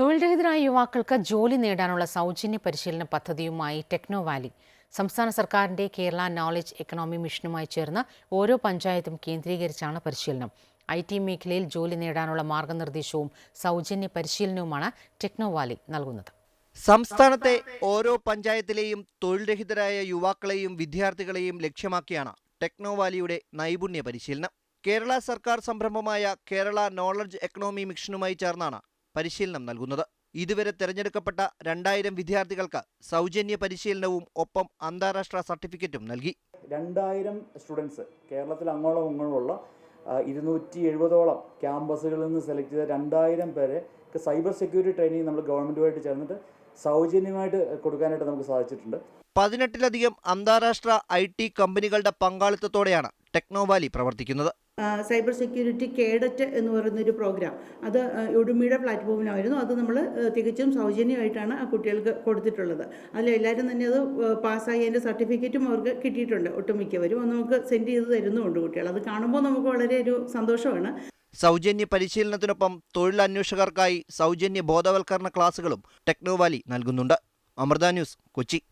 തൊഴിൽരഹിതരായ യുവാക്കൾക്ക് ജോലി നേടാനുള്ള സൗജന്യ പരിശീലന പദ്ധതിയുമായി ടെക്നോ വാലി സംസ്ഥാന സർക്കാരിന്റെ കേരള നോളജ് എക്കണോമി മിഷനുമായി ചേർന്ന് ഓരോ പഞ്ചായത്തും കേന്ദ്രീകരിച്ചാണ് പരിശീലനം. ഐ ടി മേഖലയിൽ ജോലി നേടാനുള്ള മാർഗനിർദ്ദേശവും സൗജന്യ പരിശീലനവുമാണ് ടെക്നോ വാലി നൽകുന്നത്. സംസ്ഥാനത്തെ ഓരോ പഞ്ചായത്തിലെയും തൊഴിൽരഹിതരായ യുവാക്കളെയും വിദ്യാർത്ഥികളെയും ലക്ഷ്യമാക്കിയാണ് ടെക്നോവാലിയുടെ നൈപുണ്യ പരിശീലനം. കേരള സർക്കാർ സംരംഭമായ കേരള നോളജ് എക്കണോമി മിഷനുമായി ചേർന്നാണ് പരിശീലനം നൽകുന്നത്. ഇതുവരെ തിരഞ്ഞെടുക്കപ്പെട്ട രണ്ടായിരം വിദ്യാർത്ഥികൾക്ക് സൗജന്യ പരിശീലനവും ഒപ്പം അന്താരാഷ്ട്ര സർട്ടിഫിക്കറ്റും നൽകി. രണ്ടായിരം സ്റ്റുഡൻസ് കേരളത്തിൽ അങ്ങോളം ഇങ്ങോളമുള്ള ഇരുന്നൂറ്റി എഴുപതോളം ക്യാമ്പസുകളിൽ നിന്ന് സെലക്ട് ചെയ്ത രണ്ടായിരം പേരെ സൈബർ സെക്യൂരിറ്റി ട്രെയിനിങ് നമ്മൾ ഗവൺമെന്റുമായിട്ട് ചേർന്നിട്ട് സൗജന്യമായിട്ട് കൊടുക്കാനായിട്ട് നമുക്ക് സാധിച്ചിട്ടുണ്ട്. പതിനെട്ടിലധികം അന്താരാഷ്ട്ര ഐ ടി കമ്പനികളുടെ പങ്കാളിത്തത്തോടെയാണ് ടെക്നോവാലി പ്രവർത്തിക്കുന്നത്. സൈബർ സെക്യൂരിറ്റി കേഡറ്റ് എന്ന് പറയുന്നൊരു പ്രോഗ്രാം. അത് ഉടുമിയുടെ പ്ലാറ്റ്ഫോമിലായിരുന്നു. അത് നമ്മൾ തികച്ചും സൗജന്യമായിട്ടാണ് ആ കുട്ടികൾക്ക് കൊടുത്തിട്ടുള്ളത്. അതിൽ എല്ലാവരും തന്നെ അത് പാസ്സായി അതിന്റെ സർട്ടിഫിക്കറ്റും അവർക്ക് കിട്ടിയിട്ടുണ്ട്. ഒട്ടുമിക്കവരും അത് നമുക്ക് സെൻഡ് ചെയ്ത് തരുന്നുമുണ്ട് കുട്ടികൾ. അത് കാണുമ്പോൾ നമുക്ക് വളരെ ഒരു സന്തോഷമാണ്. സൗജന്യ പരിശീലനത്തിനൊപ്പം തൊഴിലന്വേഷകർക്കായി സൗജന്യ ബോധവൽക്കരണ ക്ലാസുകളും ടെക്നോവാലി നൽകുന്നുണ്ട്. അമൃത ന്യൂസ് കൊച്ചി.